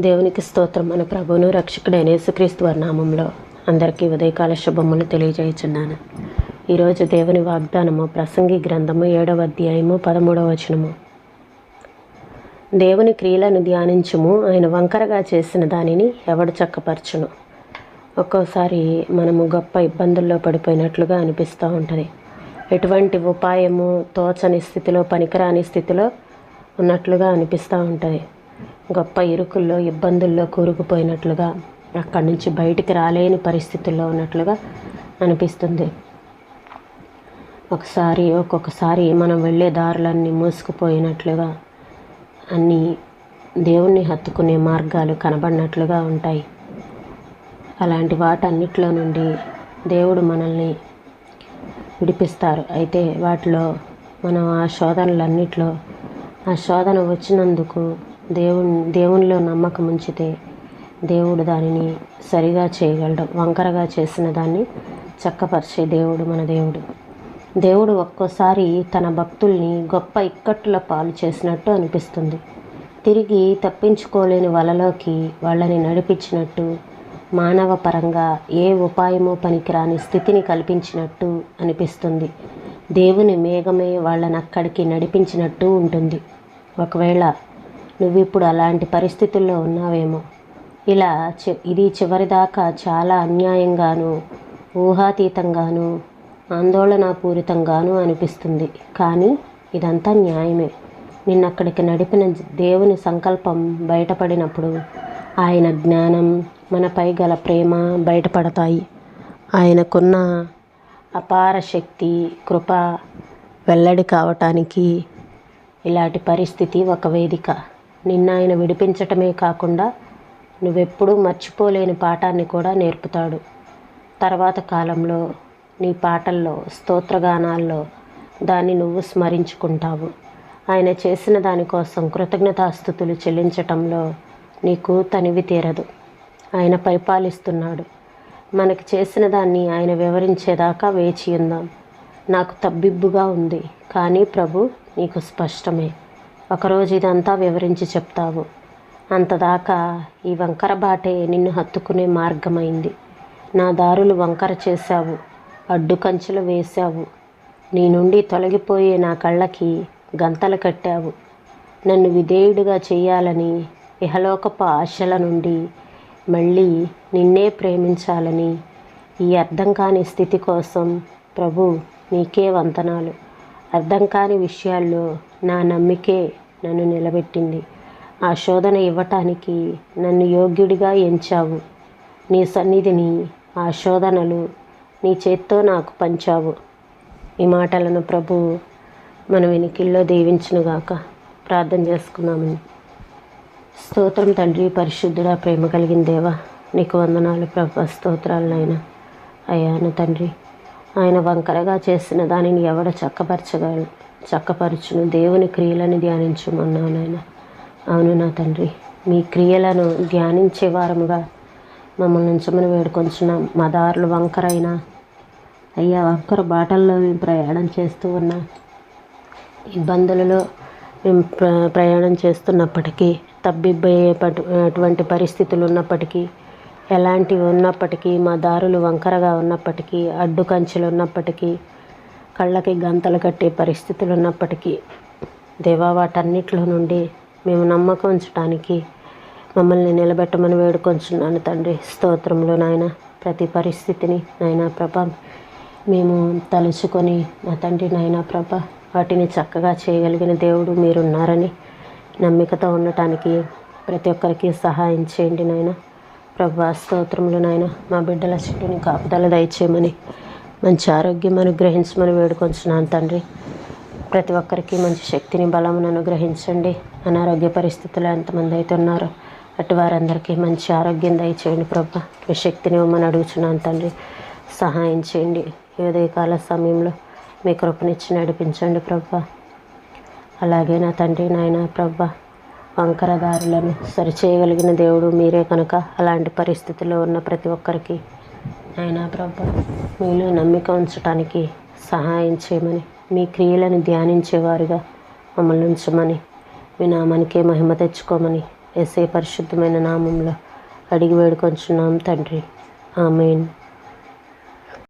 దేవునికి స్తోత్రం. మన ప్రభువును రక్షకుడైన యేసుక్రీస్తు వారి నామంలో అందరికీ ఉదయకాల శుభములు తెలియజేయుచున్నాను. ఈరోజు దేవుని వాగ్దానము ప్రసంగి గ్రంథము ఏడవ అధ్యాయము పదమూడవ వచనము. దేవుని క్రియలను ధ్యానించుము ఆయన వంకరగా చేసిన దానిని ఎవడు చక్కపరచును? ఒక్కోసారి మనము గొప్ప ఇబ్బందుల్లో పడిపోయినట్లుగా అనిపిస్తూ ఉంటుంది. ఎటువంటి ఉపాయము తోచని స్థితిలో పనికిరాని స్థితిలో ఉన్నట్లుగా అనిపిస్తూ ఉంటుంది. గొప్ప ఇరుకుల్లో ఇబ్బందుల్లో కూరుకుపోయినట్లుగా అక్కడి నుంచి బయటికి రాలేని పరిస్థితుల్లో ఉన్నట్లుగా అనిపిస్తుంది. ఒకసారి ఒక్కొక్కసారి మనం వెళ్ళే దారులన్నీ మూసుకుపోయినట్లుగా అన్నీ దేవుణ్ణి హత్తుకునే మార్గాలు కనబడినట్లుగా ఉంటాయి. అలాంటి వాటన్నిటిలో నుండి దేవుడు మనల్ని విడిపిస్తారు. అయితే వాటిలో మనం ఆ శోధనలన్నిట్లో ఆ శోధన వచ్చినందుకు దేవుని దేవునిలో నమ్మకం ఉంచితే దేవుడు దానిని సరిగా చేయగలడు వంకరగా చేసిన దాన్ని చక్కపరిచే దేవుడు మన దేవుడు. దేవుడు ఒక్కోసారి తన భక్తుల్ని గొప్ప ఇక్కట్ల పాలు చేసినట్టు అనిపిస్తుంది. తిరిగి తప్పించుకోలేని వలలోకి వాళ్ళని నడిపించినట్టు మానవ పరంగా ఏ ఉపాయమో పనికిరాని స్థితిని కల్పించినట్టు అనిపిస్తుంది. దేవుని మేఘమే వాళ్ళని అక్కడికి నడిపించినట్టు ఉంటుంది. ఒకవేళ నువ్వు ఇప్పుడు అలాంటి పరిస్థితుల్లో ఉన్నావేమో. ఇలా చి ఇది చివరిదాకా చాలా అన్యాయంగాను ఊహాతీతంగాను ఆందోళనాపూరితంగాను అనిపిస్తుంది. కానీ ఇదంతా న్యాయమే. నిన్నక్కడికి నడిపిన దేవుని సంకల్పం బయటపడినప్పుడు ఆయన జ్ఞానం మనపై గల ప్రేమ బయటపడతాయి. ఆయనకున్న అపార శక్తి కృప వెల్లడి కావటానికి ఇలాంటి పరిస్థితి ఒక వేదిక. నిన్న ఆయన విడిపించటమే కాకుండా నువ్వెప్పుడూ మర్చిపోలేని పాఠాన్ని కూడా నేర్పుతాడు. తర్వాత కాలంలో నీ పాటల్లో స్తోత్రగానాల్లో దాన్ని నువ్వు స్మరించుకుంటావు. ఆయన చేసిన దానికోసం కృతజ్ఞతాస్థుతులు చెల్లించటంలో నీకు తనివి తీరదు. ఆయన పరిపాలిస్తున్నాడు. మనకి చేసిన దాన్ని ఆయన వివరించేదాకా వేచి ఉందాం. నాకు తబ్బిబ్బుగా ఉంది కానీ ప్రభు నీకు స్పష్టమే. ఒకరోజు ఇదంతా వివరించి చెప్తావు. అంతదాకా ఈ వంకర బాటే నిన్ను హత్తుకునే మార్గమైంది. నా దారులు వంకర చేశావు అడ్డు కంచెలు వేశావు. నీ నుండి తొలగిపోయే నా కళ్ళకి గంతలు కట్టావు. నన్ను విధేయుడిగా చేయాలని ఇహలోకపు ఆశల నుండి మళ్ళీ నిన్నే ప్రేమించాలని ఈ అర్థం కాని స్థితి కోసం ప్రభు నీకే వంతనాలు అర్థం కాని విషయాల్లో నా నమ్మికే నన్ను నిలబెట్టింది. ఆ శోధన ఇవ్వటానికి నన్ను యోగ్యుడిగా ఎంచావు. నీ సన్నిధిని ఆ శోధనలు నీ చేత్తో నాకు పంచావు. ఈ మాటలను ప్రభు మన వెనికిల్లో దీవించునుగాక. ప్రార్థన చేసుకున్నామని స్తోత్రం తండ్రి పరిశుద్ధుడా ప్రేమ కలిగిన దేవా నీకు వందనాలు ప్రభు స్తోత్రాలనైనా అయ్యాను తండ్రి ఆయన వంకరగా చేసిన దానిని ఎవడ చక్కపరచగలరు చక్కపరచును. దేవుని క్రియలను ధ్యానించమన్నావు నాయన అవును నా తండ్రి మీ క్రియలను ధ్యానించే వారముగా మమ్మల్ని ఉంచమని వేడుకొంచున్నాం. మా దారులు వంకరైనా అయ్యా వంకర బాటల్లో మేము ప్రయాణం చేస్తూ ఉన్నా ఇబ్బందులలో మేము ప్ర ప్రయాణం చేస్తున్నప్పటికీ తబ్బిబ్బయ్యే పటు అటువంటి పరిస్థితులు ఉన్నప్పటికీ ఎలాంటివి ఉన్నప్పటికీ మా దారులు వంకరగా ఉన్నప్పటికీ అడ్డు కంచెలు ఉన్నప్పటికీ కళ్ళకి గంతలు కట్టే పరిస్థితులు ఉన్నప్పటికీ దేవా వాటన్నిటిలో నుండి మేము నమ్మకం ఉంచడానికి మమ్మల్ని నిలబెట్టమని వేడుకొంచున్నాను తండ్రి. స్తోత్రంలో నాయన. ప్రతి పరిస్థితిని నాయన ప్రభ మేము తలుచుకొని నా తండ్రి నాయన ప్రభ వాటిని చక్కగా చేయగలిగిన దేవుడు మీరున్నారని నమ్మికతో ఉండటానికి ప్రతి ఒక్కరికి సహాయం చేయండి నాయన. ప్రభా స్తోత్రములు నాయన. మా బిడ్డల చెట్టుని కాపుదల దయచేయమని మంచి ఆరోగ్యం అనుగ్రహించమని వేడుకొంచున్నాను తండ్రి. ప్రతి ఒక్కరికి మంచి శక్తిని బలమును అనుగ్రహించండి. అనారోగ్య పరిస్థితులు ఎంతమంది అయితే ఉన్నారో అటు వారందరికీ మంచి ఆరోగ్యం దయచేయండి ప్రభా. మీ శక్తిని ఇవ్వమని అడుగుచున్నాను తండ్రి. సహాయం చేయండి. ఈ ఉదయకాల సమయంలో మీ కృపనిచ్చి నడిపించండి ప్రభా. అలాగే నా తండ్రి నాయన ప్రభా వంకరదారులను సరిచేయగలిగిన దేవుడు మీరే కనుక. అలాంటి పరిస్థితుల్లో ఉన్న ప్రతి ఒక్కరికి నాయనా ప్రభా మీలో నమ్మిక ఉంచడానికి సహాయం చేయమని మీ క్రియలను ధ్యానించేవారుగా మమ్మల్ని ఉంచమని మీ నామానికే మహిమ తెచ్చుకోమని ఎస్ఏ పరిశుద్ధమైన నామంలో అడిగి వేడుకొంచున్నాం తండ్రి. ఆమెన్.